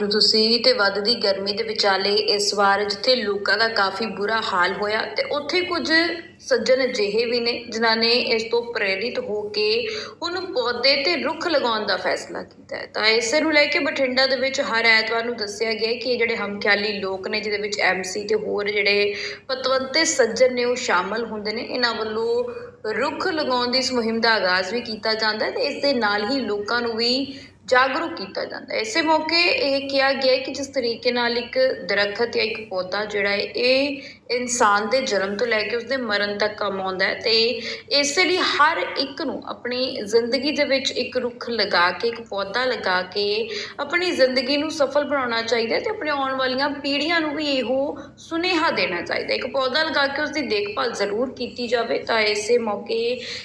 ਨੂੰ ਤੁਸੀਂ ਤੇ ਵੱਧਦੀ ਗਰਮੀ ਦੇ ਵਿਚਾਲੇ ਇਸ ਵਾਰ ਜਿੱਥੇ ਲੋਕਾਂ ਦਾ ਕਾਫੀ ਬੁਰਾ ਹਾਲ ਹੋਇਆ ਤੇ ਉੱਥੇ ਕੁਝ ਸੱਜਣ ਅਜਿਹੇ ਵੀ ਨੇ ਜਿਨ੍ਹਾਂ ਨੇ ਇਸ ਤੋਂ ਪ੍ਰੇਰਿਤ ਹੋ ਕੇ ਹੁਣ ਪੌਦੇ ਤੇ ਰੁੱਖ ਲਗਾਉਣ ਦਾ ਫੈਸਲਾ ਕੀਤਾ ਹੈ। ਤਾਂ ਇਸੇ ਨੂੰ ਲੈ ਕੇ ਬਠਿੰਡਾ ਦੇ ਵਿੱਚ ਹਰ ਐਤਵਾਰ ਨੂੰ ਦੱਸਿਆ ਗਿਆ ਕਿ ਇਹ ਜਿਹੜੇ ਹਮਖਿਆਲੀ ਲੋਕ ਨੇ, ਜਿਹਦੇ ਵਿੱਚ ਐਮਸੀ ਤੇ ਹੋਰ ਜਿਹੜੇ ਪਤਵੰਤੇ ਸੱਜਣ ਨੇ, ਉਹ ਸ਼ਾਮਲ ਹੁੰਦੇ ਨੇ। ਇਹਨਾਂ ਵੱਲੋਂ ਰੁੱਖ ਲਗਾਉਣ ਦੀ ਇਸ ਮੁਹਿੰਮ ਦਾ ਆਗਾਜ਼ ਵੀ ਕੀਤਾ ਜਾਂਦਾ ਹੈ ਤੇ ਇਸ ਦੇ ਨਾਲ ਹੀ ਲੋਕਾਂ ਨੂੰ ਵੀ ਜਾਗਰੂਕ ਕੀਤਾ ਜਾਂਦਾ ਇਸੇ ਮੌਕੇ ਇਹ ਕਿਹਾ ਗਿਆ ਕਿ ਜਿਸ ਤਰੀਕੇ ਨਾਲ ਇੱਕ ਦਰੱਖਤ ਜਾਂ ਇੱਕ ਪੌਦਾ ਜਿਹੜਾ ਹੈ, ਇਹ ਇਨਸਾਨ ਦੇ ਜਨਮ ਤੋਂ ਲੈ ਕੇ ਉਸਦੇ ਮਰਨ ਤੱਕ ਕੰਮ ਆਉਂਦਾ ਹੈ ਤੇ ਇਸੇ ਲਈ ਹਰ ਇੱਕ ਨੂੰ ਆਪਣੀ ਜ਼ਿੰਦਗੀ ਦੇ ਵਿੱਚ ਇੱਕ ਰੁੱਖ ਲਗਾ ਕੇ, ਇੱਕ ਪੌਦਾ ਲਗਾ ਕੇ ਆਪਣੀ ਜ਼ਿੰਦਗੀ ਨੂੰ ਸਫਲ ਬਣਾਉਣਾ ਚਾਹੀਦਾ ਹੈ ਤੇ ਆਪਣੇ ਆਉਣ ਵਾਲੀਆਂ ਪੀੜ੍ਹੀਆਂ ਨੂੰ ਵੀ ਇਹੋ ਸੁਨੇਹਾ ਦੇਣਾ ਚਾਹੀਦਾ ਇੱਕ ਪੌਦਾ ਲਗਾ ਕੇ ਉਸਦੀ ਦੇਖਭਾਲ ਜ਼ਰੂਰ ਕੀਤੀ ਜਾਵੇ ਤਾਂ ਇਸੇ ਮੌਕੇ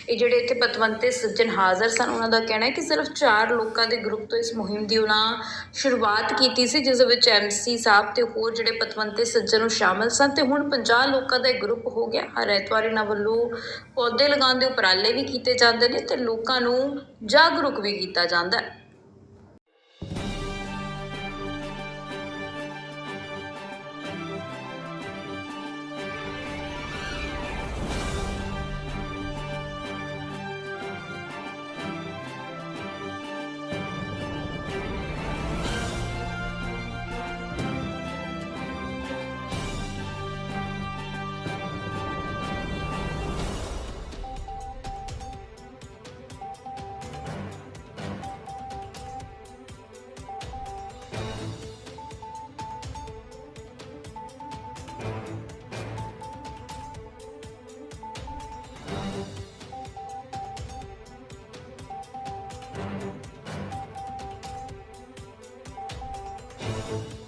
ਇਹ ਜਿਹੜੇ ਇੱਥੇ ਪਤਵੰਤੇ ਸੱਜਣ ਹਾਜ਼ਰ ਸਨ, ਉਹਨਾਂ ਦਾ ਕਹਿਣਾ ਹੈ ਕਿ ਸਿਰਫ ਚਾਰ ਲੋਕਾਂ ਦੇ ਗਰੁੱਪ ਤੋਂ ਇਸ ਮੁਹਿੰਮ ਦੀ ਉਹਨਾਂ ਸ਼ੁਰੂਆਤ ਕੀਤੀ ਸੀ, ਜਿਸ ਦੇ ਵਿੱਚ ਐਮਸੀ ਸਾਹਿਬ ਤੇ ਹੋਰ ਜਿਹੜੇ ਪਤਵੰਤੇ ਸੱਜਣ ਉਹ ਸ਼ਾਮਲ ਸਨ ਤੇ ਹੁਣ 50 ਲੋਕਾਂ ਦਾ ਇਹ ਗਰੁੱਪ ਹੋ ਗਿਆ। ਹਰ ਐਤਵਾਰ ਇਹਨਾਂ ਵੱਲੋਂ ਪੌਦੇ ਲਗਾਉਣ ਦੇ ਉਪਰਾਲੇ ਵੀ ਕੀਤੇ ਜਾਂਦੇ ਨੇ ਤੇ ਲੋਕਾਂ ਨੂੰ ਜਾਗਰੂਕ ਵੀ ਕੀਤਾ ਜਾਂਦਾ ਹੈ। ਇਹ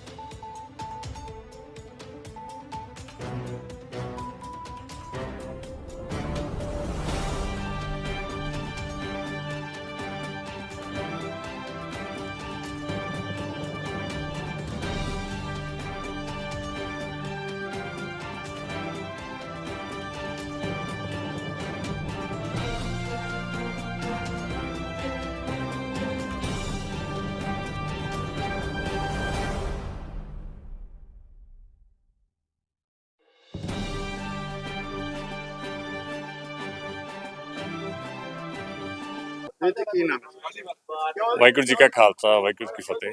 ਵਾਹਿਗੁਰੂ ਜੀ ਕਾ ਖਾਲਸਾ ਵਾਹਿਗੁਰੂ ਕੀ ਫਤਿਹ।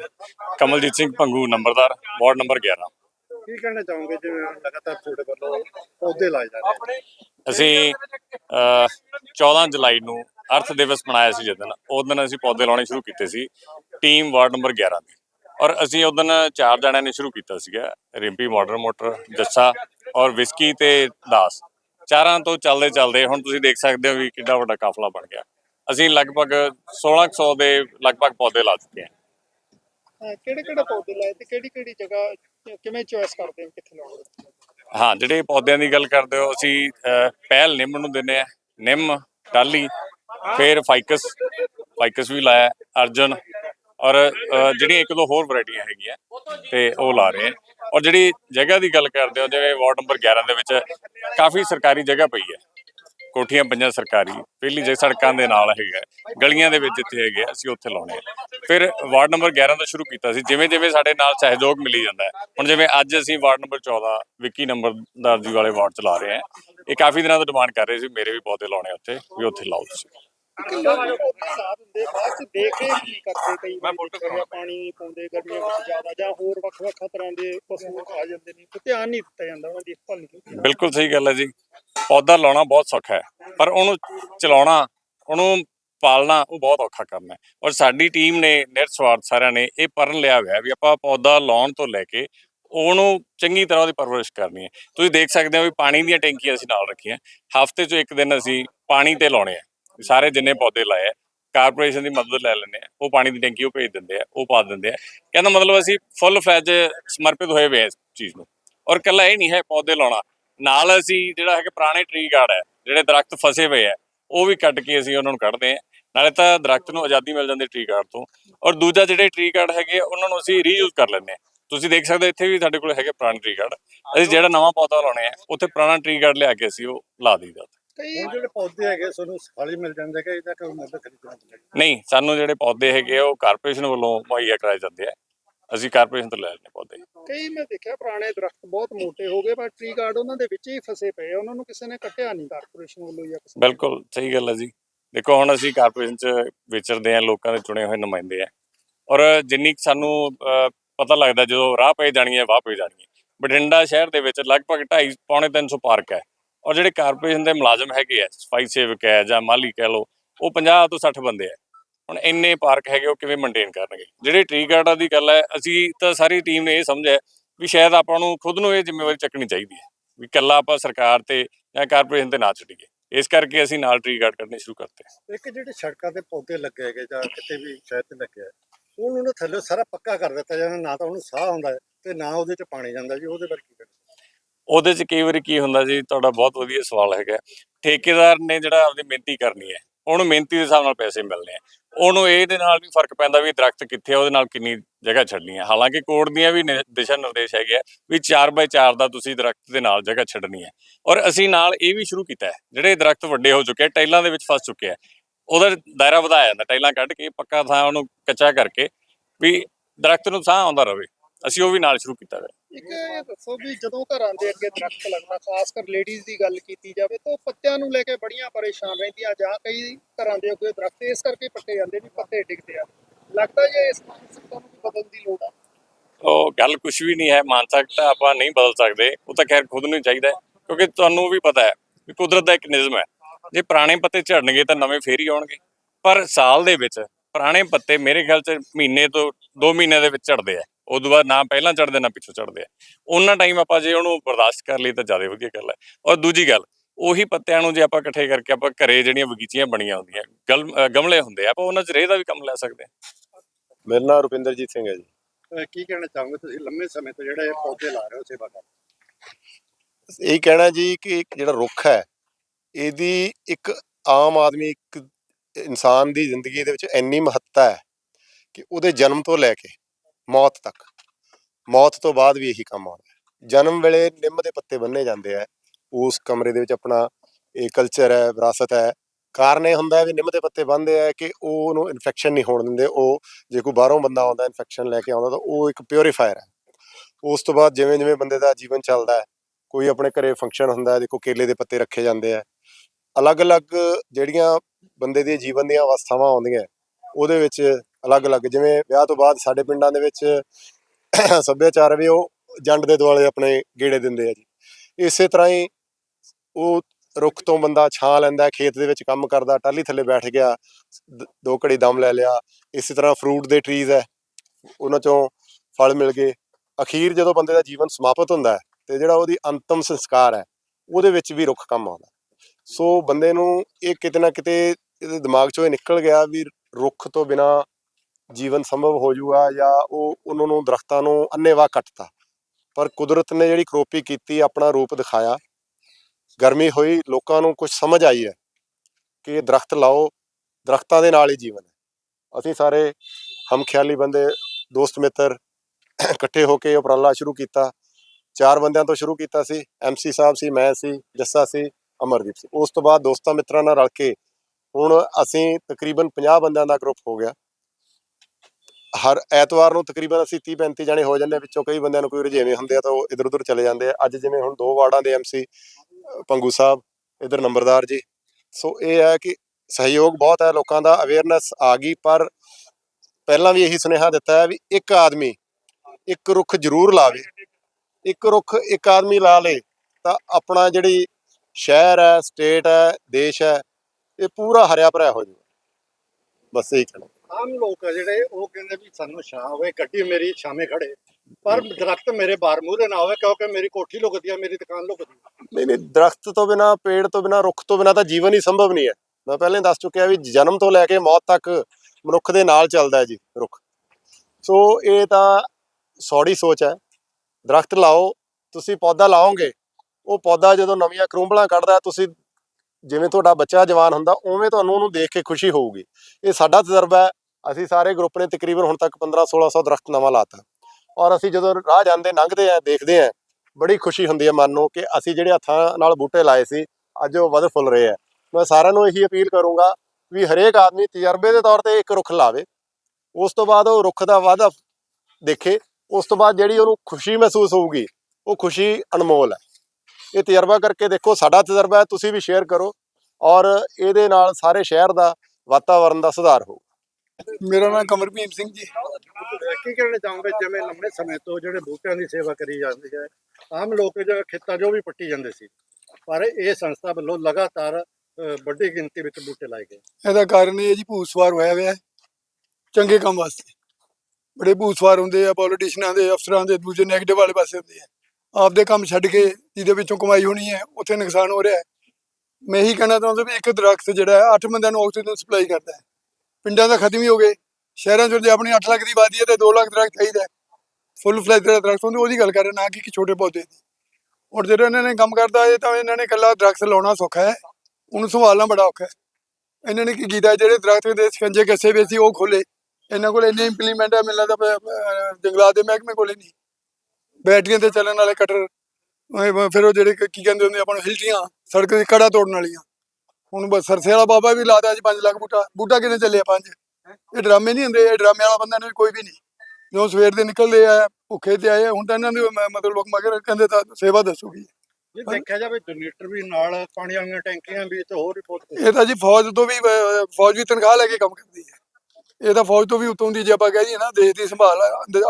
ਕਮਲਜੀਤ ਸਿੰਘ ਭੰਗੂ ਨੰਬਰਦਾਰ ਵਾਰਡ ਨੰਬਰ 11 ਕੀ ਕਹਿਣਾ ਚਾਹੋਗੇ? ਜਿਵੇਂ ਲਗਾਤਾਰ ਤੁਹਾਡੇ ਵੱਲੋਂ ਪੌਦੇ ਲਾਏ ਜਾ ਰਹੇ ਨੇ। ਅਸੀਂ ਅਹ, 14 ਜੁਲਾਈ ਨੂੰ ਅਰਥ ਦਿਵਸ ਮਨਾਇਆ ਸੀ ਜਦੋਂ ਉਸ ਦਿਨ ਅਸੀਂ ਪੌਦੇ ਲਾਉਣੇ ਸ਼ੁਰੂ ਕੀਤੇ ਸੀ ਟੀਮ ਵਾਰਡ ਨੰਬਰ 11 ਦੀ। ਔਰ ਅਸੀਂ ਉਸ ਦਿਨ ਚਾਰ ਜਣਿਆਂ ਨੇ ਸ਼ੁਰੂ ਕੀਤਾ ਸੀਗਾ ਰਿੰਪੀ ਮਾਡਰਨ ਮੋਟਰ ਜੱਸਾ ਔਰ ਵਿਸਕੀ ਤੇ ਦਾਸ। ਚਾਰਾਂ ਤੋਂ ਚੱਲਦੇ ਚੱਲਦੇ ਹੁਣ ਤੁਸੀਂ ਦੇਖ ਸਕਦੇ ਹੋ ਵੀ ਕਿੰਨਾ ਵੱਡਾ ਕਾਫਲਾ ਬਣ ਗਿਆ। ਅਸੀਂ ਲਗਭਗ 1600 ਦੇ ਲਗਭਗ ਪੌਦੇ ਲਾ ਚੁੱਕੇ ਹਾਂ। ਕਿਹੜੇ ਕਿਹੜੇ ਪੌਦੇ ਲਾਏ ਤੇ ਕਿਹੜੀ ਕਿਹੜੀ ਜਗ੍ਹਾ ਕਿਵੇਂ ਚੋਇਸ ਕਰਦੇ ਹੋ ਕਿੱਥੇ ਲਾਉਣਾ ਹਾਂ? ਜਿਹੜੇ ਪੌਦਿਆਂ ਦੀ ਗੱਲ ਕਰਦੇ ਹੋ ਅਸੀਂ ਪਹਿਲ ਨਿੰਮ ਨੂੰ ਦਿੰਦੇ ਆ ਨਿੰਮ ਟਾਲੀ ਫਿਰ ਫਾਈਕਸ ਫਾਈਕਸ ਵੀ ਲਾਇਆ ਅਰਜਨ ਔਰ ਜਿਹੜੀਆਂ ਇੱਕ ਦੋ ਹੋਰ ਵੈਰਾਈਟੀਆਂ ਹੈਗੀਆਂ ਤੇ ਉਹ ਲਾ ਰਹੇ ਆ ਔਰ ਜਿਹੜੀ ਜਗ੍ਹਾ ਦੀ ਗੱਲ ਕਰਦੇ ਹੋ ਜਿਵੇਂ ਵਾਰਡ ਨੰਬਰ 11 ਦੇ ਵਿੱਚ ਕਾਫੀ ਸਰਕਾਰੀ ਜਗ੍ਹਾ ਪਈ ਹੈ। ਕੋਠੀਆਂ ਪੰਜਾਂ ਸਰਕਾਰੀ ਪਹਿਲੀ ਜੇ ਸੜਕਾਂ ਦੇ ਨਾਲ ਹੈਗਾ ਗਲੀਆਂ ਦੇ ਵਿੱਚ ਜਿੱਥੇ ਹੈਗੇ ਆ, ਅਸੀਂ ਉੱਥੇ ਲਾਉਣੇ ਆ। ਫਿਰ ਵਾਰਡ ਨੰਬਰ 11 ਤੋਂ ਸ਼ੁਰੂ ਕੀਤਾ ਸੀ ਜਿਵੇਂ ਜਿਵੇਂ ਸਾਡੇ ਨਾਲ ਸਹਿਯੋਗ ਮਿਲੀ ਜਾਂਦਾ ਹੈ ਹੁਣ ਜਿਵੇਂ ਅੱਜ ਅਸੀਂ ਵਾਰਡ ਨੰਬਰ 14 ਵਿੱਕੀ ਨੰਬਰ ਜੀ ਵਾਲੇ ਵਾਰਡ ਚਲਾ ਰਹੇ ਆ ਇਹ ਕਾਫੀ ਦਿਨਾਂ ਤੋਂ ਡਿਮਾਂਡ ਕਰ ਰਹੇ ਸੀ ਮੇਰੇ ਵੀ ਪੌਦੇ ਲਾਉਣੇ ਉੱਥੇ ਵੀ ਉੱਥੇ ਲਾਓ ਤੁਸੀਂ। ਕਿ ਲੋਕ ਪੌਦੇ ਲਾ ਦਿੰਦੇ ਬਾਅਦ ਚ ਦੇਖ ਰੇਖ ਨਹੀਂ ਕਰਦੇ ਕਈ ਵਾਰ ਕਰਿਆ ਪਾਣੀ ਨਹੀਂ ਪਾਉਂਦੇ ਗਰਮੀਆਂ ਵਿੱਚ ਜ਼ਿਆਦਾ ਜਾਂ ਹੋਰ ਵੱਖ ਵੱਖ ਤਰ੍ਹਾਂ ਦੇ ਪਸ਼ੂ ਆ ਜਾਂਦੇ ਨੇ ਤੇ ਧਿਆਨ ਨਹੀਂ ਦਿੱਤਾ ਜਾਂਦਾ ਉਹਨਾਂ ਦੀ ਦੇਖਭਾਲ ਨਹੀਂ ਕੀਤੀ ਬਿਲਕੁਲ ਸਹੀ ਗੱਲ ਹੈ ਜੀ। ਪੌਦਾ ਲਾਉਣਾ ਬਹੁਤ ਸੌਖਾ ਹੈ ਪਰ ਉਹਨੂੰ ਚਲਾਉਣਾ ਉਹਨੂੰ ਪਾਲਣਾ ਉਹ ਬਹੁਤ ਔਖਾ ਕੰਮ ਹੈ। ਔਰ ਸਾਡੀ ਟੀਮ ਨੇ ਨਿਰਸਵਾਰਥ ਸਾਰਿਆਂ ਨੇ ਇਹ ਪਰਨ ਲਿਆ ਹੋਇਆ ਵੀ ਆਪਾਂ ਪੌਦਾ ਲਾਉਣ ਤੋਂ ਲੈ ਕੇ ਉਹਨੂੰ ਚੰਗੀ ਤਰ੍ਹਾਂ ਉਹਦੀ ਪਰਵਰਿਸ਼ ਕਰਨੀ ਹੈ। ਤੁਸੀਂ ਦੇਖ ਸਕਦੇ ਹੋ ਵੀ ਪਾਣੀ ਦੀਆਂ ਟੈਂਕੀਆਂ ਅਸੀਂ ਨਾਲ ਰੱਖੀਆਂ। ਹਫ਼ਤੇ 'ਚ ਇੱਕ ਦਿਨ ਅਸੀਂ ਪਾਣੀ ਤੇ ਲਾਉਣੇ ਆ। ਸਾਰੇ ਜਿੰਨੇ ਪੌਦੇ ਲਾਏ ਆ ਕਾਰਪੋਰੇਸ਼ਨ ਦੀ ਮਦਦ ਲੈ ਲੈਂਦੇ ਆ, ਉਹ ਪਾਣੀ ਦੀ ਟੈਂਕੀ ਉਹ ਭੇਜ ਦਿੰਦੇ ਆ, ਉਹ ਪਾ ਦਿੰਦੇ ਆ। ਕਹਿੰਦਾ ਮਤਲਬ ਅਸੀਂ ਫੁੱਲ ਫਲੈਜ ਸਮਰਪਿਤ ਹੋਏ ਹੋਏ ਆ ਇਸ ਚੀਜ਼ ਨੂੰ। ਔਰ ਕੱਲਾ ਇਹ ਨਹੀਂ ਹੈ ਪੌਦੇ ਲਾਉਣਾ। ਨਾਲ ਅਸੀਂ ਜਿਹੜਾ ਹੈ ਕਿ ਪੁਰਾਣੇ ਟਰੀ ਗਾਰਡ ਹੈ, ਜਿਹੜੇ ਦਰਖਤ ਫਸੇ ਹੋਏ ਆ, ਉਹ ਵੀ ਕੱਟ ਕੇ ਅਸੀਂ ਉਹਨਾਂ ਨੂੰ ਕੱਢਦੇ ਆ। ਨਾਲੇ ਤਾਂ ਦਰਖਤ ਨੂੰ ਆਜ਼ਾਦੀ ਮਿਲ ਜਾਂਦੀ ਟਰੀ ਗਾਰਡ ਤੋਂ। ਔਰ ਦੂਜਾ ਜਿਹੜੇ ਟਰੀ ਗਾਰਡ ਹੈਗੇ ਉਹਨਾਂ ਨੂੰ ਅਸੀਂ ਰੀਯੂਜ਼ ਕਰ ਲੈਂਦੇ ਆ। ਤੁਸੀਂ ਦੇਖ ਸਕਦੇ ਹੋ, ਇੱਥੇ ਵੀ ਸਾਡੇ ਕੋਲ ਹੈਗੇ ਪੁਰਾਣੇ ਟਰੀ ਗਾਰਡ ਅਸੀਂ ਜਿਹੜਾ ਨਵਾਂ ਪੌਦਾ ਲਾਉਣੇ ਆ, ਉੱਥੇ ਪੁਰਾਣਾ ਟਰੀ ਗਾਰਡ ਲਿਆ ਕੇ ਅਸੀਂ ਉਹ ਲਾ ਦਈਦਾ ਕਈ ਜਿਹੜੇ ਪੌਦੇ ਹੈਗੇ ਤੁਹਾਨੂੰ ਸਫਾਲੀ ਮਿਲ ਜਾਂਦੇ ਕਿ ਇਹਦਾ ਕੋਈ ਮੁੱਲ ਖਰੀਦਣਾ ਪੈਂਦਾ ਨਹੀਂ ਸਾਨੂੰ ਜਿਹੜੇ ਪੌਦੇ ਹੈਗੇ ਆ, ਉਹ ਕਾਰਪੋਰੇਸ਼ਨ ਵੱਲੋਂ ਮੁਹੱਈਆ ਕਰਾਏ ਜਾਂਦੇ ਆ। ਅਸੀਂ ਕਾਰਪੋਰੇਸ਼ਨ ਤੋਂ ਲੈ ਲੈਣੇ ਪੌਦੇ। ਕਈ ਮੈਂ ਦੇਖਿਆ ਪੁਰਾਣੇ ਦਰਖਤ ਬਹੁਤ ਮੋਟੇ ਹੋ ਗਏ ਪਰ ਟ੍ਰੀ ਗਾਰਡ ਉਹਨਾਂ ਦੇ ਵਿੱਚ ਹੀ ਫਸੇ ਪਏ ਉਹਨਾਂ ਨੂੰ ਕਿਸੇ ਨੇ ਕੱਟਿਆ ਨਹੀਂ ਕਾਰਪੋਰੇਸ਼ਨ ਵੱਲੋਂ ਜਾਂ ਕਿਸੇ ਬਿਲਕੁਲ ਸਹੀ ਗੱਲ ਹੈ ਜੀ। ਦੇਖੋ ਹੁਣ ਅਸੀਂ ਕਾਰਪੋਰੇਸ਼ਨ ਚ ਵਿਚਰਦੇ ਆ ਲੋਕਾਂ ਦੇ ਚੁਣੇ ਹੋਏ ਨੁਮਾਇੰਦੇ ਆ। ਔਰ ਜਿੰਨੀ ਸਾਨੂੰ ਪਤਾ ਲੱਗਦਾ ਜਦੋਂ ਰਾਹ ਪਏ ਜਾਣੀ ਹੈ ਵਾਹ ਪਏ ਜਾਣੀ ਹੈ ਬਠਿੰਡਾ ਸ਼ਹਿਰ ਦੇ ਵਿੱਚ ਲਗਭਗ 2.5 ਪੌਣੇ 300 ਪਾਰਕ ਹੈ। ਔਰ ਜਿਹੜੇ ਕਾਰਪੋਰੇਸ਼ਨ ਦੇ ਮੁਲਾਜ਼ਮ ਹੈਗੇ ਆ, ਸਫ਼ਾਈ ਸੇਵਕ ਹੈ ਜਾਂ ਮਾਲੀ ਕਹਿ ਲਓ, ਉਹ 50 ਤੋਂ 60 ਬੰਦੇ ਆ। ਹੁਣ ਇੰਨੇ ਪਾਰਕ ਹੈਗੇ, ਉਹ ਕਿਵੇਂ ਮੇਨਟੇਨ ਕਰਨਗੇ? ਜਿਹੜੇ ਟ੍ਰੀ ਗਾਰਡਾਂ ਦੀ ਗੱਲ ਹੈ, ਅਸੀਂ ਤਾਂ ਸਾਰੀ ਟੀਮ ਨੇ ਇਹ ਸਮਝਿਆ ਵੀ ਸ਼ਾਇਦ ਆਪਾਂ ਨੂੰ ਖੁਦ ਨੂੰ ਇਹ ਜ਼ਿੰਮੇਵਾਰੀ ਚੱਕਣੀ ਚਾਹੀਦੀ ਹੈ ਵੀ ਇਕੱਲਾ ਆਪਾਂ ਸਰਕਾਰ ਤੇ ਜਾਂ ਕਾਰਪੋਰੇਸ਼ਨ ਤੇ ਨਾ ਛੱਡੀਏ। ਇਸ ਕਰਕੇ ਅਸੀਂ ਨਾਲ ਟ੍ਰੀ ਗਾਰਡ ਕਰਨੇ ਸ਼ੁਰੂ ਕਰਤੇ ਇੱਕ ਜਿਹੜੇ ਸੜਕਾਂ ਤੇ ਪੌਦੇ ਲੱਗੇ ਹੈਗੇ ਜਾਂ ਕਿਤੇ ਵੀ ਸ਼ਹਿਰ ਤੇ ਲੱਗੇ ਉਹਨੂੰ ਨਾ ਥੱਲੇ ਸਾਰਾ ਪੱਕਾ ਕਰ ਦਿੱਤਾ ਜਾਂਦਾ ਨਾ ਤਾਂ ਉਹਨੂੰ ਸਾਹ ਆਉਂਦਾ ਤੇ ਨਾ ਉਹਦੇ ਚ ਪਾਣੀ ਜਾਂਦਾ ਜੀ, ਉਹਦੇ ਬਾਰੇ ਉਹਦੇ 'ਚ ਕਈ ਵਾਰੀ ਕੀ ਹੁੰਦਾ ਜੀ, ਤੁਹਾਡਾ ਬਹੁਤ ਵਧੀਆ ਸਵਾਲ ਹੈਗਾ। ਠੇਕੇਦਾਰ ਨੇ ਜਿਹੜਾ ਆਪਦੀ ਮਿਹਨਤੀ ਕਰਨੀ ਹੈ, ਉਹਨੂੰ ਮਿਹਨਤੀ ਦੇ ਹਿਸਾਬ ਨਾਲ ਪੈਸੇ ਮਿਲਣੇ ਆ। ਉਹਨੂੰ ਇਹਦੇ ਨਾਲ ਵੀ ਫ਼ਰਕ ਪੈਂਦਾ ਵੀ ਦਰਖਤ ਕਿੱਥੇ ਆ, ਉਹਦੇ ਨਾਲ ਕਿੰਨੀ ਜਗ੍ਹਾ ਛੱਡਣੀ ਹੈ ਹਾਲਾਂਕਿ ਕੋਰਟ ਦੀਆਂ ਵੀ ਨਿ- ਦਿਸ਼ਾ ਨਿਰਦੇਸ਼ ਹੈਗੇ ਆ ਵੀ 4x4 ਦਾ ਤੁਸੀਂ ਦਰਖਤ ਦੇ ਨਾਲ ਜਗ੍ਹਾ ਛੱਡਣੀ ਹੈ। ਔਰ ਅਸੀਂ ਨਾਲ ਇਹ ਵੀ ਸ਼ੁਰੂ ਕੀਤਾ ਹੈ, ਜਿਹੜੇ ਦਰਖਤ ਵੱਡੇ ਹੋ ਚੁੱਕੇ ਆ, ਟਾਈਲਾਂ ਦੇ ਵਿੱਚ ਫਸ ਚੁੱਕੇ ਆ। ਉਹਦਾ ਦਾਇਰਾ ਵਧਾਇਆ ਜਾਂਦਾ, ਟਾਈਲਾਂ ਕੱਢ ਕੇ ਪੱਕਾ ਥਾਂ ਉਹਨੂੰ ਕੱਚਾ ਕਰਕੇ ਵੀ ਦਰਖਤ ਨੂੰ ਸਾਹ ਆਉਂਦਾ ਰਹੇ ਅਸੀਂ ਉਹ ਵੀ ਨਾਲ ਸ਼ੁਰੂ ਕੀਤਾ ਹੈ ਇੱਕ ਇਹ ਦੱਸੋ ਵੀ ਜਦੋਂ ਘਰਾਂ ਦੇ ਅੱਗੇ ਦਰਖਤ ਲੱਗਣਾ ਖਾਸ ਕਰ ਲੇਡੀਜ਼ ਦੀ ਗੱਲ ਕੀਤੀ ਜਾਵੇ ਤਾਂ ਉਹ ਪੱਤਿਆਂ ਨੂੰ ਲੈ ਕੇ ਬੜੀਆਂ ਪਰੇਸ਼ਾਨ ਰਹਿੰਦੀਆਂ ਜਾਂ ਕਈ ਘਰਾਂ ਦੇ ਅੱਗੇ ਦਰਖਤ ਇਸ ਕਰਕੇ ਪੱਟੇ ਜਾਂਦੇ ਵੀ ਪੱਤੇ ਡਿੱਗਦੇ ਆ। ਲੱਗਦਾ ਜੇ ਇਸ ਮਾਨਸਿਕਤਾ ਨੂੰ ਵੀ ਬਦਲਣ ਦੀ ਲੋੜ ਆ? ਉਹ ਗੱਲ ਕੁਝ ਵੀ ਨਹੀਂ ਹੈ ਮਾਨਸਿਕਤਾ ਆਪਾਂ ਨਹੀਂ ਬਦਲ ਸਕਦੇ। ਉਹ ਤਾਂ ਖੈਰ ਖੁਦ ਨੂੰ ਚਾਹੀਦਾ ਕਿਉਂਕਿ ਤੁਹਾਨੂੰ ਵੀ ਪਤਾ ਹੈ ਕਿ ਕੁਦਰਤ ਦਾ ਇੱਕ ਨਿਯਮ ਹੈ। ਜੇ ਪੁਰਾਣੇ ਪੱਤੇ ਝੜਨਗੇ ਤਾਂ ਨਵੇਂ ਫੇਰ ਹੀ ਆਉਣਗੇ। ਪਰ ਸਾਲ ਦੇ ਵਿੱਚ ਪੁਰਾਣੇ ਪੱਤੇ ਮੇਰੇ ਖਿਆਲ ਚ ਮਹੀਨੇ ਤੋਂ 2 ਮਹੀਨੇ ਦੇ ਵਿੱਚ ਝੜਦੇ ਆ। ਉਦੋਂ ਬਾਅਦ ਨਾ ਪਹਿਲਾਂ ਝੜਦੇ ਨਾ ਪਿੱਛੋਂ ਝੜਦੇ ਆ। ਉਹਨਾਂ ਟਾਈਮ ਆਪਾਂ ਜੇ ਉਹਨੂੰ ਬਰਦਾਸ਼ਤ ਕਰ ਲਈ ਤਾਂ ਜ਼ਿਆਦਾ ਵਧੀਆ ਗੱਲ ਹੈ। ਔਰ ਦੂਜੀ ਗੱਲ ਉਹੀ ਪੱਤਿਆਂ ਨੂੰ ਜੇ ਆਪਾਂ ਇਕੱਠੇ ਕਰਕੇ ਆਪਾਂ ਘਰੇ ਜਿਹੜੀਆਂ ਬਗੀਚੀਆਂ ਬਣੀਆਂ ਹੁੰਦੀਆਂ ਗਮਲੇ ਹੁੰਦੇ ਆ ਆਪਾਂ ਉਹਨਾਂ 'ਚ ਰੇਹ ਦਾ ਵੀ ਕੰਮ ਲੈ ਸਕਦੇ ਹਾਂ। ਮੇਰਾ ਨਾਮ ਰੁਪਿੰਦਰਜੀਤ ਸਿੰਘ ਹੈ ਜੀ। ਕੀ ਕਹਿਣਾ ਚਾਹੋਗੇ ਤੁਸੀਂ? ਲੰਮੇ ਸਮੇਂ ਤੋਂ ਜਿਹੜੇ ਇਹ ਪੌਦੇ ਲਾ ਰਹੇ ਹੋ ਸੇਵਾ ਕਰ ਇਹੀ ਕਹਿਣਾ ਜੀ ਕਿ ਇੱਕ ਜਿਹੜਾ ਰੁੱਖ ਹੈ ਇਹਦੀ ਇੱਕ ਆਮ ਆਦਮੀ ਇੱਕ ਇਨਸਾਨ ਦੀ ਜ਼ਿੰਦਗੀ ਦੇ ਵਿੱਚ ਇੰਨੀ ਮਹੱਤਤਾ ਹੈ ਕਿ ਉਹਦੇ ਜਨਮ ਤੋਂ ਲੈ ਕੇ ਮੌਤ ਤੱਕ। ਮੌਤ ਤੋਂ ਬਾਅਦ ਵੀ ਇਹੀ ਕੰਮ ਆਉਂਦਾ ਜਨਮ ਵੇਲੇ ਨਿੰਮ ਦੇ ਪੱਤੇ ਬੰਨੇ ਜਾਂਦੇ ਆ। ਉਸ ਕਮਰੇ ਦੇ ਵਿੱਚ ਆਪਣਾ ਇਹ ਕਲਚਰ ਹੈ, ਵਿਰਾਸਤ ਹੈ। ਕਾਰਨ ਇਹ ਹੁੰਦਾ ਵੀ ਨਿੰਮ ਦੇ ਪੱਤੇ ਬੰਨਦੇ ਆ ਕਿ ਉਹ ਉਹਨੂੰ ਇਨਫੈਕਸ਼ਨ ਨਹੀਂ ਹੋਣ ਦਿੰਦੇ। ਉਹ ਜੇ ਕੋਈ ਬਾਹਰੋਂ ਬੰਦਾ ਆਉਂਦਾ ਇਨਫੈਕਸ਼ਨ ਲੈ ਕੇ ਆਉਂਦਾ ਤਾਂ ਉਹ ਇੱਕ ਪਿਉਰੀਫਾਇਰ ਹੈ। ਉਸ ਤੋਂ ਬਾਅਦ ਜਿਵੇਂ ਜਿਵੇਂ ਬੰਦੇ ਦਾ ਜੀਵਨ ਚੱਲਦਾ ਹੈ, ਕੋਈ ਆਪਣੇ ਘਰੇ ਫੰਕਸ਼ਨ ਹੁੰਦਾ ਹੈ, ਦੇਖੋ ਕੇਲੇ ਦੇ ਪੱਤੇ ਰੱਖੇ ਜਾਂਦੇ ਆ। ਅਲੱਗ-ਅਲੱਗ ਜਿਹੜੀਆਂ ਬੰਦੇ ਦੇ ਜੀਵਨ ਦੀਆਂ ਅਵਸਥਾਵਾਂ ਆਉਂਦੀਆਂ, ਉਹਦੇ ਵਿੱਚ ਅਲੱਗ-ਅਲੱਗ, ਜਿਵੇਂ ਵਿਆਹ ਤੋਂ ਬਾਅਦ ਸਾਡੇ ਪਿੰਡਾਂ ਦੇ ਵਿੱਚ ਸੱਭਿਆਚਾਰ ਵੀ ਉਹ ਜੰਡ ਦੇ ਦੁਆਲੇ ਆਪਣੇ ਗੇੜੇ ਦਿੰਦੇ ਆ ਜੀ। ਇਸੇ ਤਰ੍ਹਾਂ ਹੀ ਉਹ ਰੁੱਖ ਤੋਂ ਬੰਦਾ ਛਾਂ ਲੈਂਦਾ, ਖੇਤ ਦੇ ਵਿੱਚ ਕੰਮ ਕਰਦਾ ਟਾਲੀ ਥੱਲੇ ਬੈਠ ਗਿਆ, ਦੋ ਘੜੀ ਦਮ ਲੈ ਲਿਆ, ਇਸੇ ਤਰ੍ਹਾਂ ਫਰੂਟ ਦੇ ਟਰੀਜ਼ ਹੈ, ਉਹਨਾਂ ਚੋਂ ਫਲ ਮਿਲ ਗਏ। ਅਖੀਰ ਜਦੋਂ ਬੰਦੇ ਦਾ ਜੀਵਨ ਸਮਾਪਤ ਹੁੰਦਾ ਹੈ ਤੇ ਜਿਹੜਾ ਉਹਦੀ ਅੰਤਮ ਸੰਸਕਾਰ ਹੈ, ਉਹਦੇ ਵਿੱਚ ਵੀ ਰੁੱਖ ਕੰਮ ਆਉਂਦਾ। ਸੋ ਬੰਦੇ ਨੂੰ ਇਹ ਕਿਤੇ ਨਾ ਕਿਤੇ ਇਹਦੇ ਦਿਮਾਗ ਚੋਂ ਇਹ ਨਿਕਲ ਗਿਆ ਵੀ ਰੁੱਖ ਤੋਂ ਬਿਨਾ ਜੀਵਨ ਸੰਭਵ ਹੋ ਜਾਊਗਾ ਜਾਂ ਉਹ ਉਹਨਾਂ ਨੂੰ ਦਰਖਤਾਂ ਨੂੰ ਅੰਨੇਵਾਹ ਕੱਟਤਾ। ਪਰ ਕੁਦਰਤ ਨੇ ਜਿਹੜੀ ਕਰੋਪੀ ਕੀਤੀ, ਆਪਣਾ ਰੂਪ ਦਿਖਾਇਆ। ਗਰਮੀ ਹੋਈ, ਲੋਕਾਂ ਨੂੰ ਕੁਝ ਸਮਝ ਆਈ ਹੈ ਕਿ ਇਹ ਦਰਖਤ ਲਾਓ, ਦਰਖਤਾਂ ਦੇ ਨਾਲ ਹੀ ਜੀਵਨ ਹੈ। ਅਸੀਂ ਸਾਰੇ ਹਮਖਿਆਲੀ ਬੰਦੇ, ਦੋਸਤ ਮਿੱਤਰ ਇਕੱਠੇ ਹੋ ਕੇ ਉਪਰਾਲਾ ਸ਼ੁਰੂ ਕੀਤਾ। ਚਾਰ ਬੰਦਿਆਂ ਤੋਂ ਸ਼ੁਰੂ ਕੀਤਾ ਸੀ। ਐਮਸੀ ਸਾਹਿਬ ਸੀ, ਮੈਂ ਸੀ, ਜੱਸਾ ਸੀ, ਅਮਰਦੀਪ ਸੀ। ਉਸ ਤੋਂ ਬਾਅਦ ਦੋਸਤਾਂ ਮਿੱਤਰਾਂ ਨਾਲ ਰਲ ਕੇ ਹੁਣ ਅਸੀਂ ਤਕਰੀਬਨ 50 ਬੰਦਿਆਂ ਦਾ ਗਰੁੱਪ ਹੋ ਗਿਆ। ਹਰ ਐਤਵਾਰ ਨੂੰ ਤਕਰੀਬਨ ਅਸੀਂ 30 35 ਜਣੇ ਹੋ ਜਾਂਦੇ ਹਾਂ, ਵਿੱਚੋਂ ਕਈ ਬੰਦਿਆਂ ਨੂੰ ਕੋਈ ਰੁਝੇਵੇਂ ਹੁੰਦੇ ਆ ਤਾਂ ਉਹ ਇਧਰ ਉਧਰ ਚਲੇ ਜਾਂਦੇ ਆ। ਅੱਜ ਜਿਵੇਂ ਹੁਣ ਦੋ ਵਾਰਡਾਂ ਦੇ ਐਮਸੀ ਪੰਗੂ ਸਾਹਿਬ ਇਧਰ ਨੰਬਰਦਾਰ ਜੀ। ਸੋ ਇਹ ਹੈ ਕਿ ਸਹਿਯੋਗ ਬਹੁਤ ਹੈ ਲੋਕਾਂ ਦਾ ਅਵੇਅਰਨੈਸ ਆ ਗਈ ਪਰ ਪਹਿਲਾਂ ਵੀ ਇਹੀ ਸੁਨੇਹਾ ਦਿੱਤਾ ਹੈ ਵੀ ਇੱਕ ਆਦਮੀ ਇੱਕ ਰੁੱਖ ਜ਼ਰੂਰ ਲਾਵੇ। ਇੱਕ ਰੁੱਖ ਇੱਕ ਆਦਮੀ ਲਾ ਲੇ ਤਾਂ ਆਪਣਾ ਜਿਹੜੀ ਸ਼ਹਿਰ ਹੈ ਸਟੇਟ ਹੈ ਦੇਸ਼ ਹੈ ਇਹ ਪੂਰਾ ਹਰਿਆ ਭਰਿਆ ਹੋ ਜਾਊਗਾ। ਬਸ ਇਹੀ ਕਹਿਣਾ। ਆਮ ਲੋਕ ਆ ਜਿਹੜੇ, ਉਹ ਕਹਿੰਦੇ ਵੀ ਸਾਨੂੰ ਛਾਂ ਹੋਵੇ, ਗੱਡੀ ਮੇਰੀ ਛਾਵੇਂ ਖੜੇ ਪਰ ਦਰਖਤ ਮੇਰੇ ਬਾਹਰ ਮੂਹਰੇ ਨਾ ਹੋਵੇ, ਕਿਉਂਕਿ ਮੇਰੀ ਕੋਠੀ ਲੁਕਦੀ ਆ, ਮੇਰੀ ਦੁਕਾਨ ਲੁਕਦੀ ਨਹੀਂ ਨਹੀਂ, ਦਰਖਤ ਤੋਂ ਬਿਨਾ, ਪੇੜ ਤੋਂ ਬਿਨਾ, ਰੁੱਖ ਤੋਂ ਬਿਨਾ ਤਾਂ ਜੀਵਨ ਹੀ ਸੰਭਵ ਨਹੀਂ ਹੈ। ਮੈਂ ਪਹਿਲਾਂ ਦੱਸ ਚੁੱਕਿਆ ਵੀ ਜਨਮ ਤੋਂ ਲੈ ਕੇ ਮੌਤ ਤੱਕ ਮਨੁੱਖ ਦੇ ਨਾਲ ਚੱਲਦਾ ਹੈ ਜੀ, ਰੁੱਖ। ਸੋ, ਇਹ ਤਾਂ ਸੌੜੀ ਸੋਚ ਹੈ। ਦਰਖਤ ਲਾਓ, ਤੁਸੀਂ ਪੌਦਾ ਲਾਓਗੇ, ਉਹ ਪੌਦਾ ਜਦੋਂ ਨਵੀਆਂ ਕਰੂੰਬਲਾਂ ਕੱਢਦਾ, ਤੁਸੀਂ ਜਿਵੇਂ ਤੁਹਾਡਾ ਬੱਚਾ ਜਵਾਨ ਹੁੰਦਾ, ਉਵੇਂ ਤੁਹਾਨੂੰ ਉਹਨੂੰ ਦੇਖ ਕੇ ਖੁਸ਼ੀ ਹੋਊਗੀ। ਇਹ ਸਾਡਾ ਤਜਰਬਾ ਹੈ। ਅਸੀਂ ਸਾਰੇ ਗਰੁੱਪ ਨੇ ਤਕਰੀਬਨ ਹੁਣ ਤੱਕ 15 1600 ਦਰਖਤ ਨਵਾਂ ਲਾਤਾ ਔਰ ਅਸੀਂ ਜਦੋਂ ਰਾਹ ਜਾਂਦੇ, ਲੰਘਦੇ ਆ, ਦੇਖਦੇ ਆ, ਬੜੀ ਖੁਸ਼ੀ ਹੁੰਦੀ ਹੈ ਮਨ ਨੂੰ ਕਿ ਅਸੀਂ ਜਿਹੜੇ ਹੱਥਾਂ ਨਾਲ ਬੂਟੇ ਲਾਏ ਸੀ, ਅੱਜ ਉਹ ਵਧ ਫੁੱਲ ਰਹੇ ਆ। ਮੈਂ ਸਾਰਿਆਂ ਨੂੰ ਇਹੀ ਅਪੀਲ ਕਰੂੰਗਾ ਵੀ ਹਰੇਕ ਆਦਮੀ ਤਜਰਬੇ ਦੇ ਤੌਰ ਤੇ ਇੱਕ ਰੁੱਖ ਲਾਵੇ। ਉਸ ਤੋਂ ਬਾਅਦ ਉਹ ਰੁੱਖ ਦਾ ਵਾਧਾ ਦੇਖੇ, ਉਸ ਤੋਂ ਬਾਅਦ ਜਿਹੜੀ ਉਹਨੂੰ ਖੁਸ਼ੀ ਮਹਿਸੂਸ ਹੋਊਗੀ, ਉਹ ਖੁਸ਼ੀ ਅਨਮੋਲ ਹੈ। ਇਹ ਤਜਰਬਾ ਕਰਕੇ ਦੇਖੋ, ਸਾਡਾ ਤਜਰਬਾ ਹੈ, ਤੁਸੀਂ ਵੀ ਸ਼ੇਅਰ ਕਰੋ ਔਰ ਇਹਦੇ ਨਾਲ ਸਾਰੇ ਸ਼ਹਿਰ ਦਾ ਵਾਤਾਵਰਣ ਦਾ ਸੁਧਾਰ ਹੋਊ। ਮੇਰਾ ਨਾਮ ਕਮਰਪ੍ਰੀਤ ਸਿੰਘ ਜੀ। ਕੀ ਕਹਿਣਾ ਚਾਹੋਗੇ? ਜਿਵੇਂ ਲੰਬੇ ਸਮੇਂ ਤੋਂ ਜਿਹੜੇ ਬੂਟਿਆਂ ਦੀ ਸੇਵਾ ਕਰੀ ਜਾਂਦੀ ਹੈ ਆਮ ਲੋਕ ਜਿਹੜੇ ਖੇਤਾਂ ਜੋ ਵੀ ਪੱਟੀ ਜਾਂਦੇ ਸੀ ਪਰ ਇਹ ਸੰਸਥਾ ਵੱਲੋਂ ਲਗਾਤਾਰ ਵੱਡੀ ਗਿਣਤੀ ਵਿੱਚ ਬੂਟੇ ਲਾਏ ਗਏ। ਇਹਦਾ ਕਾਰਨ ਇਹ ਜੀ ਭੂਤ ਸਵਾਰ ਹੋਇਆ ਹੋਇਆ ਹੈ। ਚੰਗੇ ਕੰਮ ਵਾਸਤੇ। ਬੜੇ ਭੂਤ ਸਵਾਰ ਹੁੰਦੇ ਆ ਪੋਲੀਟੀਸ਼ੀਅਨਾਂ ਦੇ ਅਫਸਰਾਂ ਦੇ ਦੂਜੇ ਨੈਗੇਟਿਵ ਵਾਲੇ ਪਾਸੇ ਹੁੰਦੇ ਆ। ਆਪਦੇ ਕੰਮ ਛੱਡ ਕੇ ਜਿਹਦੇ ਵਿੱਚੋਂ ਕਮਾਈ ਹੋਣੀ ਹੈ ਉੱਥੇ ਨੁਕਸਾਨ ਹੋ ਰਿਹਾ ਹੈ। ਮੈਂ ਇਹੀ ਕਹਿਣਾ ਚਾਹੁੰਦਾ ਵੀ ਇੱਕ ਦਰਖਤ ਜਿਹੜਾ ਹੈ 8 ਬੰਦਿਆਂ ਨੂੰ ਆਕਸੀਜਨ ਸਪਲਾਈ ਕਰਦਾ ਹੈ। ਪਿੰਡਾਂ ਦਾ ਖਤਮ ਹੀ ਹੋ ਗਏ ਸ਼ਹਿਰਾਂ 'ਚ ਜੇ ਆਪਣੀ 8 ਲੱਖ ਦੀ ਆਬਾਦੀ ਹੈ ਤੇ 2 ਲੱਖ ਦਰਖਤ ਚਾਹੀਦਾ ਫੁੱਲ ਫਲੈਜ ਦਾ ਦਰਖਤ ਹੁੰਦੇ ਉਹਦੀ ਗੱਲ ਕਰ ਰਹੇ, ਨਾ ਕਿ ਇੱਕ ਛੋਟੇ ਪੌਦੇ ਦੀ। ਔਰ ਜਦੋਂ ਇਹਨਾਂ ਨੇ ਕੰਮ ਕਰਦਾ ਇਹ ਤਾਂ ਇਹਨਾਂ ਨੇ ਇਕੱਲਾ ਦਰਖਤ ਲਾਉਣਾ ਸੌਖਾ ਹੈ। ਉਹਨੂੰ ਸੰਭਾਲਣਾ ਬੜਾ ਔਖਾ ਹੈ। ਇਹਨਾਂ ਨੇ ਕੀ ਕੀਤਾ, ਜਿਹੜੇ ਦਰਖਤ ਦੇ ਸਕੰਜੇ ਕੱਸੇ ਵੇ ਸੀ, ਉਹ ਖੋਲੇ ਇਹਨਾਂ ਕੋਲ ਇੰਨੇ ਇੰਪਲੀਮੈਂਟ ਹੈ ਮੈਨੂੰ ਲੱਗਦਾ ਜੰਗਲਾਤ ਦੇ ਮਹਿਕਮੇ ਕੋਲੇ ਨਹੀਂ। ਬੈਟਰੀਆਂ ਤੇ ਚੱਲਣ ਵਾਲੇ ਕਟਰ ਫਿਰ ਉਹ ਜਿਹੜੇ ਕੀ ਕਹਿੰਦੇ ਹੁੰਦੇ ਆਪਾਂ ਨੂੰ ਹਿਲਟੀਆਂ, ਸੜਕ ਦੀ ਕੜਾ ਤੋੜਨ ਵਾਲੀਆਂ। ਹੁਣ ਬਸ ਸਰਸੇ ਵਾਲਾ ਬਾਬਾ ਵੀ ਲਾਦਾ ਅੱਜ 5 ਲੱਖ ਬੂਟਾ। ਬੂਟਾ ਕਿੰਨੇ ਚੱਲਿਆ ਪੰਜ? ਇਹ ਡਰਾਮੇ ਨਹੀਂ ਹੁੰਦੇ ਇਹ ਡਰਾਮੇ ਵਾਲਾ ਬੰਦਾ ਨਹੀਂ ਕੋਈ ਵੀ ਨਹੀਂ। ਜੋ ਸਵੇਰ ਦੇ ਨਿਕਲਦੇ ਆ ਭੁੱਖੇ ਤੇ ਆਏ ਹੁਣ ਤਾਂ ਇਹਨਾਂ ਦੇ ਮ- ਮਤਲਬ ਲੋਕ ਮਗਰ ਕਹਿੰਦੇ ਤਾਂ ਸੇਵਾ ਦੱਸੂਗੀ। ਜੇ ਦੇਖਿਆ ਜਾਵੇ ਜਨਰੇਟਰ ਵੀ ਨਾਲ ਪਾਣੀ ਵਾਲੀਆਂ ਟੈਂਕੀਆਂ ਵੀ ਤੇ ਹੋਰ ਵੀ ਬਹੁਤ ਕੁਛ। ਇਹ ਤਾਂ ਜੀ ਫੌਜ ਤੋਂ ਵੀ ਫੌਜ ਵੀ ਤਨਖਾਹ ਲੈ ਕੇ ਕੰਮ ਕਰਦੀ ਹੈ। ਇਹ ਤਾਂ ਫੌਜ ਤੋਂ ਵੀ ਉਤੋਂ ਦੀ ਜੇ ਆਪਾਂ ਕਹਿ ਦਈਏ ਨਾ ਦੇਸ਼ ਦੀ ਸੰਭਾਲ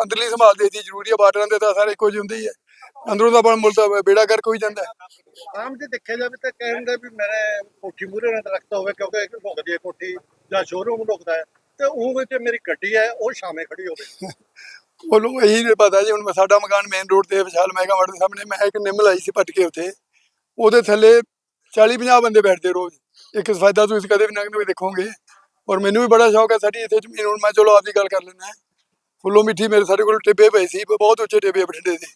ਅੰਦਰਲੀ ਸੰਭਾਲ ਦੇਸ਼ ਦੀ ਜ਼ਰੂਰੀ ਹੈ ਬਾਰਡਰਾਂ ਦੇ ਤਾਂ ਸਾਰੇ ਇੱਕੋ ਜਿਹੇ ਹੁੰਦੇ ਹੀ ਅੰਦਰੋਂ ਤਾਂ ਆਪਣਾ ਮੁਲਕ ਦਾ ਬੇੜਾ ਕਰ ਕੋਈ ਜਾਂਦਾ। ਆਮ ਜੇ ਦੇਖਿਆ ਜਾਵੇ ਤਾਂ ਕਹਿੰਦੇ ਵੀ ਮੇਰੇ ਕੋਠੀ ਮੂਰੇ ਨਾਲ ਦਰਖਤ ਹੋਵੇ, ਕਿਉਂਕਿ ਇੱਕ ਭੁਗਦੀ ਹੈ ਕੋਠੀ ਜਾਂ ਸ਼ੋਰੂਮ ਲੁਕਦਾ ਹੈ, ਤੇ ਉਹ ਵਿੱਚ ਮੇਰੀ ਗੱਡੀ ਹੈ, ਉਹ ਸ਼ਾਮੇ ਖੜੀ ਹੋਵੇ। ਉਹਨੂੰ ਇਹੀ ਨੀ ਪਤਾ ਜੀ, ਹੁਣ ਸਾਡਾ ਮਕਾਨ ਮੇਨ ਰੋਡ ਤੇ ਵਿਸ਼ਾਲ ਮੈਗਾ ਦੇ ਸਾਹਮਣੇ, ਮੈਂ ਇੱਕ ਨਿੰਮ ਲਾਈ ਸੀ ਪੱਟ ਕੇ ਉਹਦੇ ਥੱਲੇ 40 50 ਬੰਦੇ ਬੈਠਦੇ ਰੋਜ਼। ਇੱਕ ਫਾਇਦਾ ਤੁਸੀਂ ਕਦੇ ਵੀ ਨਾ ਕਦੇ ਦੇਖੋਗੇ। ਔਰ ਮੈਨੂੰ ਵੀ ਬੜਾ ਸ਼ੌਕ ਹੈ ਸਾਡੀ ਇੱਥੇ ਜ਼ਮੀਨ, ਹੁਣ ਮੈਂ ਚਲੋ ਆਪਦੀ ਗੱਲ ਕਰ ਲੈਣਾ ਫੁੱਲੋ ਮਿੱਠੀ ਮੇਰੇ ਸਾਡੇ ਕੋਲ ਟਿੱਬੇ ਪਏ ਸੀ, ਬਹੁਤ ਉੱਚੇ ਟਿੱਬੇ ਬਠਿੰਡੇ ਦੇ।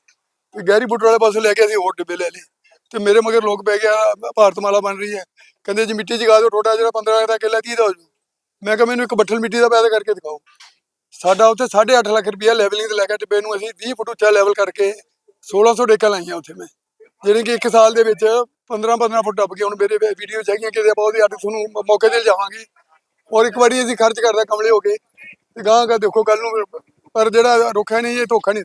ਤੇ ਗਹਿਰੀ ਬੁੱਟ ਵਾਲੇ ਪਾਸੇ ਲੈ ਕੇ ਅਸੀਂ ਹੋਰ ਟਿੱਬੇ ਲੈ ਲਏ। ਤੇ ਮੇਰੇ ਮਗਰ ਲੋਕ ਪੈ ਗਿਆ ਭਾਰਤਮਾਲਾ ਬਣ ਰਹੀ ਹੈ। ਕਹਿੰਦੇ ਜੀ ਮਿੱਟੀ ਜਗਾ ਦਿਓ, ਟੋਟਾ ਜਿਹੜਾ 15 ਦਾ ਕਿੱਲਾ 30 ਦਾ ਹੋ ਜੂ। ਮੈਂ ਕਿਹਾ ਮੈਨੂੰ ਇੱਕ ਬੱਠਲ ਮਿੱਟੀ ਦਾ ਪੈਦਾ ਕਰਕੇ ਦਿਖਾਓ। ਸਾਡਾ ਉੱਥੇ 8.5 ਲੱਖ ਰੁਪਇਆ ਲੈਵਲਿੰਗ ਤੇ ਲੈ ਕੇ ਟਿੱਬੇ ਨੂੰ ਅਸੀਂ 20 ਫੁੱਟ ਉੱਚਾ ਲੈਵਲ ਕਰਕੇ 1600 ਡੇਕਾਂ ਲਾਈਆਂ ਉੱਥੇ ਮੈਂ। ਜਿਹੜੇ ਕਿ ਇੱਕ ਸਾਲ ਦੇ ਵਿੱਚ 15 15 ਫੁੱਟ ਟੱਪ ਗਏ ਹੁਣ ਮੇਰੇ ਵੀਡੀਓ ਹੈਗੀਆਂ, ਕਿਤੇ ਆਪਾਂ ਉਹਦੀ ਅੱਡ ਤੁਹਾਨੂੰ ਮੌਕੇ ਤੇ ਜਾਵਾਂਗੇ ਔਰ ਇੱਕ ਵਾਰੀ ਅਸੀਂ ਖਰਚ ਕਰਦਾ ਕਮਲੇ ਹੋ ਕੇ, ਤੇ ਗਾਂ ਗਾ ਦੇਖੋ ਕੱਲ ਨੂੰ, ਪਰ ਜਿਹੜਾ ਰੁੱਖਿਆ ਨਹੀਂ, ਇਹ ਧੋਖਾ ਨਹੀਂ